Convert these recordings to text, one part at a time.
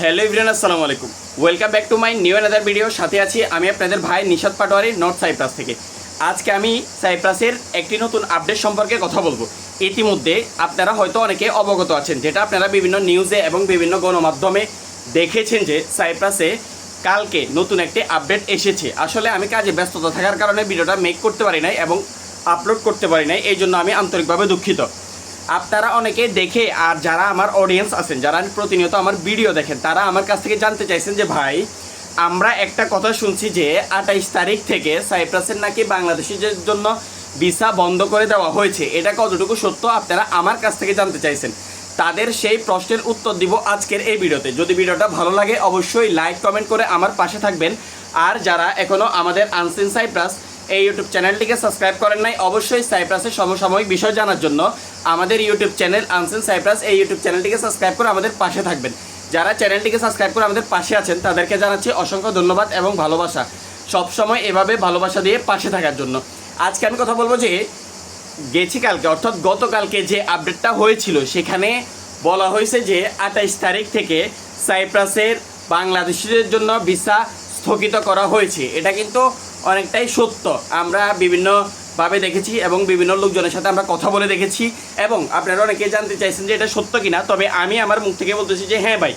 Hello everyone আসসালামু আলাইকুম। Welcome back to my new another video. সাথে আছি আমি আপনাদের ভাই নিশাদ পাটোয়ারি, নর্থ সাইপ্রাস থেকে। আজকে আমি সাইপ্রাসের একটি নতুন আপডেট সম্পর্কে কথা বলব। ইতিমধ্যে আপনারা হয়তো অনেকে অবগত আছেন, যেটা আপনারা বিভিন্ন নিউজে এবং বিভিন্ন গণমাধ্যমে দেখেছেন যে সাইপ্রাসে কালকে নতুন একটি আপডেট এসেছে। আসলে আমি কাজে ব্যস্ততা থাকার কারণে ভিডিওটা মেক করতে পারি নাই এবং আপলোড করতে পারি নাই এই জন্য আমি আন্তরিকভাবে দুঃখিত। আপনারা অনেকে দেখে আর যারা আমার অডিয়েন্স আছেন, যারা প্রতিনিয়ত আমার ভিডিও দেখেন, তারা আমার কাছ থেকে জানতে চাইছেন যে ভাই, আমরা একটা কথা শুনছি যে আঠাইশ তারিখ থেকে সাইপ্রাসের নাকি বাংলাদেশের জন্য ভিসা বন্ধ করে দেওয়া হয়েছে, এটা কতটুকু সত্য আপনারা আমার কাছ থেকে জানতে চাইছেন? তাদের সেই প্রশ্নের উত্তর দিব আজকের এই ভিডিওতে। যদি ভিডিওটা ভালো লাগে, অবশ্যই লাইক কমেন্ট করে আমার পাশে থাকবেন। আর যারা এখনও আমাদের আনসিন সাইপ্রাস এই ইউটিউব চ্যানেলটিকে সাবস্ক্রাইব করেন নাই, অবশ্যই সাইপ্রাসের সমসাময়িক বিষয় জানার জন্য আমাদের ইউটিউব চ্যানেল আনসেন সাইপ্রাস এই ইউটিউব চ্যানেলটিকে সাবস্ক্রাইব করে আমাদের পাশে থাকবেন। যারা চ্যানেলটিকে সাবস্ক্রাইব করে আমাদের পাশে আছেন, তাদেরকে জানাচ্ছি অসংখ্য ধন্যবাদ এবং ভালোবাসা। সবসময় এভাবে ভালোবাসা দিয়ে পাশে থাকার জন্য। আজকে আমি কথা বলব যে, গেছি কালকে, অর্থাৎ গতকালকে যে আপডেটটা হয়েছিল, সেখানে বলা হয়েছে যে, আঠাইশ তারিখ থেকে সাইপ্রাসের বাংলাদেশিদের জন্য ভিসা স্থগিত করা হয়েছে। এটা কিন্তু অনেকটাই সত্য। আমরা বিভিন্নভাবে দেখেছি এবং বিভিন্ন লোকজনের সাথে আমরা কথা বলে দেখেছি এবং আপনারা অনেকে জানতে চাইছেন যে এটা সত্য কিনা, তবে আমি আমার মুখ থেকে বলতেছি যে হ্যাঁ ভাই,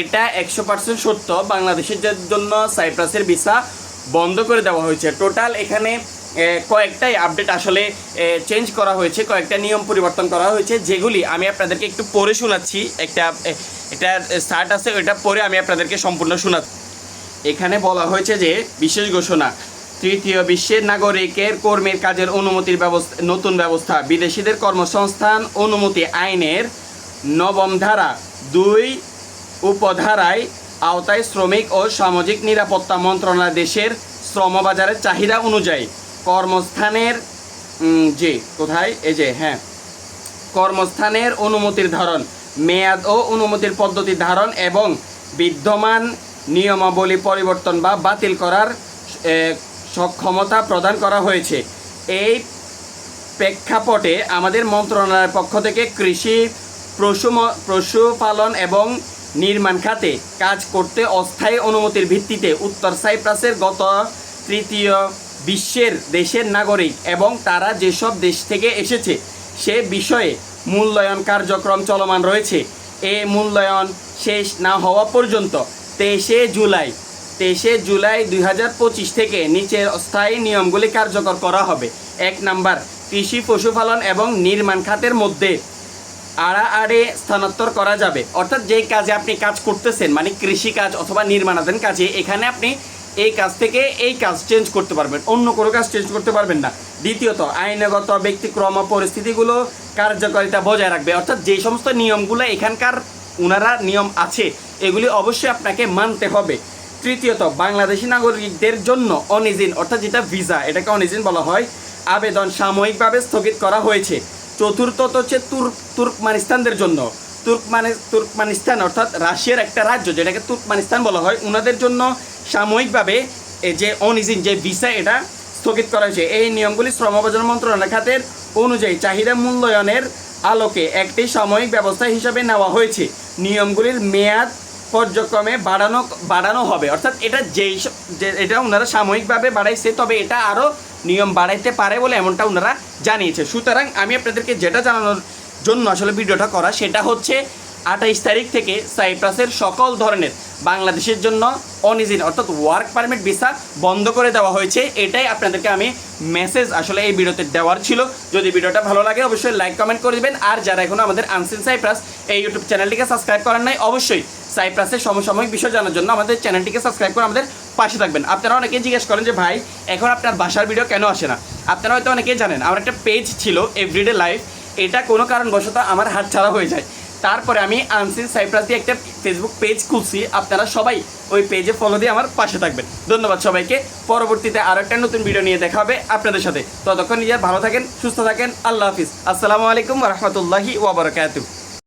এটা একশো পার্সেন্ট সত্য। বাংলাদেশের জন্য সাইপ্রাসের ভিসা বন্ধ করে দেওয়া হয়েছে। টোটাল এখানে কয়েকটাই আপডেট আসলে চেঞ্জ করা হয়েছে, কয়েকটা নিয়ম পরিবর্তন করা হয়েছে, যেগুলি আমি আপনাদেরকে একটু পরে শোনাচ্ছি। একটা এটা স্টার্ট আছে, ওইটা পরে আমি আপনাদেরকে সম্পূর্ণ শোনাচ্ছি। এখানে বলা হয়েছে যে, বিশেষ ঘোষণা তৃতীয় বিশ্বের নাগরিকের কর্মীর কাজের অনুমতির ব্যবস্থা নতুন ব্যবস্থা। বিদেশিদের কর্মসংস্থান অনুমতি আইনের নবম ধারা দুই উপধারায় আওতায় শ্রমিক ও সামাজিক নিরাপত্তা মন্ত্রণালয় দেশের শ্রমবাজারের চাহিদা অনুযায়ী কর্মস্থানের যে, কোথায়? এই যে হ্যাঁ। কর্মস্থানের অনুমতির ধরন, মেয়াদ ও অনুমতির পদ্ধতি ধারণ এবং বিদ্যমান নিয়মাবলী পরিবর্তন বা বাতিল করার এ, সক্ষমতা প্রদান করা হয়েছে। এই প্রেক্ষাপটে আমাদের মন্ত্রণালয়ের পক্ষ থেকে কৃষি পশু পশুপালন এবং নির্মাণ খাতে কাজ করতে অস্থায়ী অনুমতির ভিত্তিতে উত্তর সাইপ্রাসের গত তৃতীয় বিশ্বের দেশের নাগরিক এবং তারা যেসব দেশ থেকে এসেছে সে বিষয়ে মূল্যায়ন কার্যক্রম চলমান রয়েছে। এ মূল্যায়ন শেষ না হওয়া পর্যন্ত তেইশে জুলাই তেইশে জুলাই দুই হাজার পঁচিশ থেকে নিচের স্থায়ী নিয়মগুলি কার্যকর করা হবে। এক নাম্বার, কৃষি, পশুপালন এবং নির্মাণ খাতের মধ্যে আড়াআড়ে স্থানান্তর করা যাবে। অর্থাৎ যেই কাজে আপনি কাজ করতেছেন মানে কৃষি কাজ অথবা নির্মাণাধীন কাজে, এখানে আপনি এই কাজ থেকে এই কাজ চেঞ্জ করতে পারবেন। অন্য কোনো কাজ চেঞ্জ করতে পারবেন না। দ্বিতীয়ত, আইনগত ব্যক্তিক্রম পরিস্থিতিগুলো কার্যকারিতা বজায় রাখবে। অর্থাৎ যে সমস্ত নিয়মগুলো এখানকার ওনারা নিয়ম আছে, এগুলি অবশ্যই আপনাকে মানতে হবে। তৃতীয়ত, বাংলাদেশি নাগরিকদের জন্য অনিজিন, অর্থাৎ যেটা ভিসা, এটাকে অনিজিন বলা হয়, আবেদন সাময়িকভাবে স্থগিত করা হয়েছে। চতুর্থত হচ্ছে তুর্ক তুর্কমানিস্তানদের জন্য। তুর্কমানি, তুর্কমানিস্তান অর্থাৎ রাশিয়ার একটা রাজ্য, যেটাকে তুর্কমানিস্তান বলা হয় ওনাদের জন্য সাময়িকভাবে যে অনিজিন, যে ভিসা, এটা স্থগিত করা হয়েছে। এই নিয়মগুলি শ্রমবাজার মন্ত্রণালয় খাতের অনুযায়ী চাহিদা মূল্যায়নের আলোকে একটি সাময়িক ব্যবস্থা হিসাবে নেওয়া হয়েছে। নিয়মগুলির মেয়াদ পর্যক্রমে বাড়ানো বাড়ানো হবে। অর্থাৎ এটা যেই যে, এটা ওনারা সাময়িকভাবে বাড়াইছে, তবে এটা আরও নিয়ম বাড়াইতে পারে বলে এমনটা ওনারা জানিয়েছে। সুতরাং আমি আপনাদেরকে যেটা জানানোর জন্য আসলে ভিডিওটা করা, সেটা হচ্ছে আঠাইশ তারিখ থেকে সাইপ্রাসের সকল ধরনের বাংলাদেশের জন্য অনিজিন, অর্থাৎ ওয়ার্ক পারমিট ভিসা বন্ধ করে দেওয়া হয়েছে। এটাই আপনাদেরকে আমি মেসেজ আসলে এই ভিডিওতে দেওয়ার ছিল। যদি ভিডিওটা ভালো লাগে, অবশ্যই লাইক কমেন্ট করে দেবেন। আর যারা এখনও আমাদের আনসিন সাইপ্রাস এই ইউটিউব চ্যানেলটিকে সাবস্ক্রাইব করেন নাই, অবশ্যই সাইপ্রাসের সমসাময়িক বিষয় জানার জন্য আমাদের চ্যানেলটিকে সাবস্ক্রাইব করে আমাদের পাশে থাকবেন। আপনারা অনেকেই জিজ্ঞেস করেন যে, ভাই, এখন আপনার বাসার ভিডিও কেন আসে না? আপনারা হয়তো অনেকেই জানেন, আমার একটা পেজ ছিল এভরিডে লাইফ এটা কোনো কারণবশত আমার হাত ছাড়া হয়ে যায়। তারপরে আমি আনসিন সাইপ্রাস দিয়ে একটা ফেসবুক পেজ খুলছি। আপনারা সবাই ওই পেজে ফলো দিয়ে আমার পাশে থাকবেন। ধন্যবাদ সবাইকে। পরবর্তীতে আরও একটা নতুন ভিডিও নিয়ে দেখা হবে আপনাদের সাথে। ততক্ষণ নিজের ভালো থাকেন, সুস্থ থাকেন। আল্লাহ হাফিজ। আসসালামু আলাইকুম রহমতুল্লাহি ওবরাকাতু